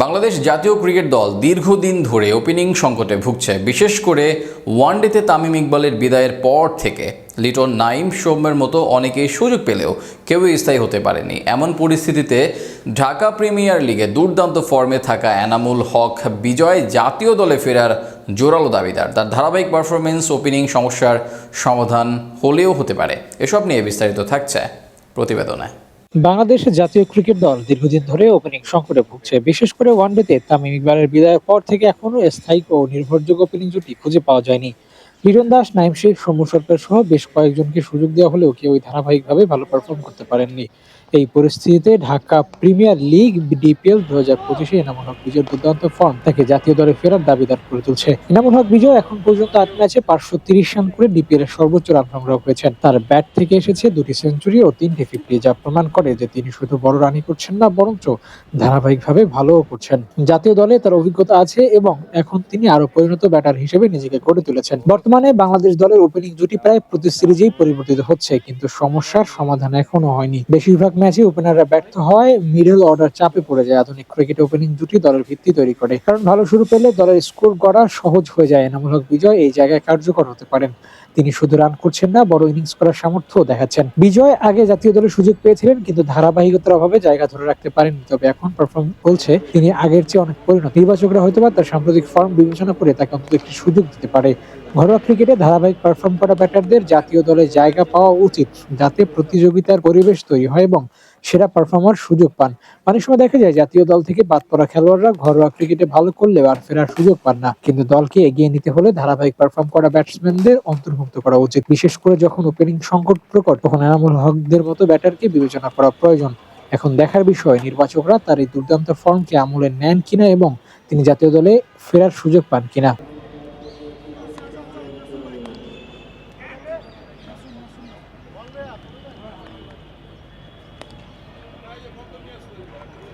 বাংলাদেশ জাতীয় ক্রিকেট দল দীর্ঘদিন ধরে ওপেনিং সংকটে ভুগছে, বিশেষ করে ওয়ানডেতে তামিম ইকবালের বিদায়ের পর থেকে। লিটন নাইম সৌম্যের মতো অনেকেই সুযোগ পেলেও কেউই স্থায়ী হতে পারেনি। এমন পরিস্থিতিতে ঢাকা প্রিমিয়ার লিগে দুর্দান্ত ফর্মে থাকা এনামুল হক বিজয় জাতীয় দলে ফেরার জোরালো দাবিদার। তার ধারাবাহিক পারফরমেন্স ওপেনিং সমস্যার সমাধান হলেও হতে পারে। এসব নিয়ে বিস্তারিত থাকছে প্রতিবেদনে। বাংলাদেশ জাতীয় ক্রিকেট দল দীর্ঘদিন ধরে ওপেনিং সংকটে ভুগছে। বিশেষ করে ওয়ানডেতে তামিম ইকবালের বিদায়ের পর থেকে এখনও স্থায়ী ও নির্ভরযোগ্য ওপেনিং জুটি খুঁজে পাওয়া যায়নি। লিটন দাস, নাইম শেখ, সৌম্য সরকার সহ বেশ কয়েকজনকে সুযোগ দেওয়া হলেও কেউই ধারাবাহিকভাবে ভালো পারফর্ম করতে পারেননি। এই পরিস্থিতিতে ঢাকা প্রিমিয়ার লিগ ডিপিএল দু হাজার পঁচিশে এনামুল হক বিজয়ের দুর্দান্ত ফর্ম তাকে জাতীয় দলে ফেরার দাবিদার করে তুলছে। এনামুল হক বিজয় এখন পর্যন্ত আট ম্যাচে পাঁচশো তিরিশ রান করে ডিপিএল এর সর্বোচ্চ রান সংগ্রহ করেছেন। তার ব্যাট থেকে এসেছে দুটি সেঞ্চুরি ও তিনটি ফিফটি, যা প্রমাণ করে যে তিনি শুধু বড় রানই করছেন না, বরঞ্চ ধারাবাহিকভাবে ভালোও করছেন। জাতীয় দলে তার অভিজ্ঞতা আছে এবং এখন তিনি আরও পরিণত ব্যাটার হিসেবে নিজেকে গড়ে তুলেছেন। বর্তমানে বাংলাদেশ দলের ওপেনিং জুটি প্রায় প্রতি সিরিজেই পরিবর্তিত হচ্ছে, কিন্তু সমস্যার সমাধান এখনও হয়নি। বেশিরভাগ ম্যাচে ওপেনাররা ব্যর্থ হয় মিডল অর্ডার চাপে পড়ে যায়। আধুনিক ক্রিকেট ওপেনিং জুটি দলের ভিত্তি তৈরি করে। কারণ ভালো শুরু পেলে দলের স্কোর করা সহজ হয়ে যায়। এনামুল হক বিজয় এই জায়গায় কার্যকর হতে পারেন। তিনি শুধু রান করছেন না, বড় ইনিংস করার সামর্থ্য দেখাচ্ছেন। বিজয় আগে জাতীয় দলে সুযোগ পেয়েছিলেন, কিন্তু ধারাবাহিকতার অভাবে জায়গা ধরে রাখতে পারেননি। তবে এখন পারফর্ম বলছে, তিনি আগের চেয়ে অনেক পরিণত। নির্বাচকরা হয়তোবা তার সাম্প্রতিক ফর্ম বিবেচনা করে তাকে অন্তত একটি সুযোগ দিতে পারে। ঘরোয়া ক্রিকেটে ধারাবাহিক পারফর্ম করা ব্যাটারদের জাতীয় দলে জায়গা পাওয়া উচিত, যাতে প্রতিযোগিতার পরিবেশ তৈরি হয় এবং সেরা পারফর্মার সুযোগ পান। অনেক সময় দেখা যায় জাতীয় দল থেকে বাদ পড়া খেলোয়াড়রা ঘরোয়া ক্রিকেটে ভালো করলেও আর ফেরার সুযোগ পান না। কিন্তু দলকে এগিয়ে নিতে হলে ধারাবাহিক পারফর্ম করা ব্যাটসম্যানদের অন্তর্ভুক্ত করা উচিত। বিশেষ করে যখন ওপেনিং সংকট প্রকট, তখন এনামুল হকদের মতো ব্যাটারকে বিবেচনা করা প্রয়োজন। এখন দেখার বিষয়, নির্বাচকরা তার এই দুর্দান্ত ফর্মকে আমলে নেন কিনা এবং তিনি জাতীয় দলে ফেরার সুযোগ পান কিনা। Конечно,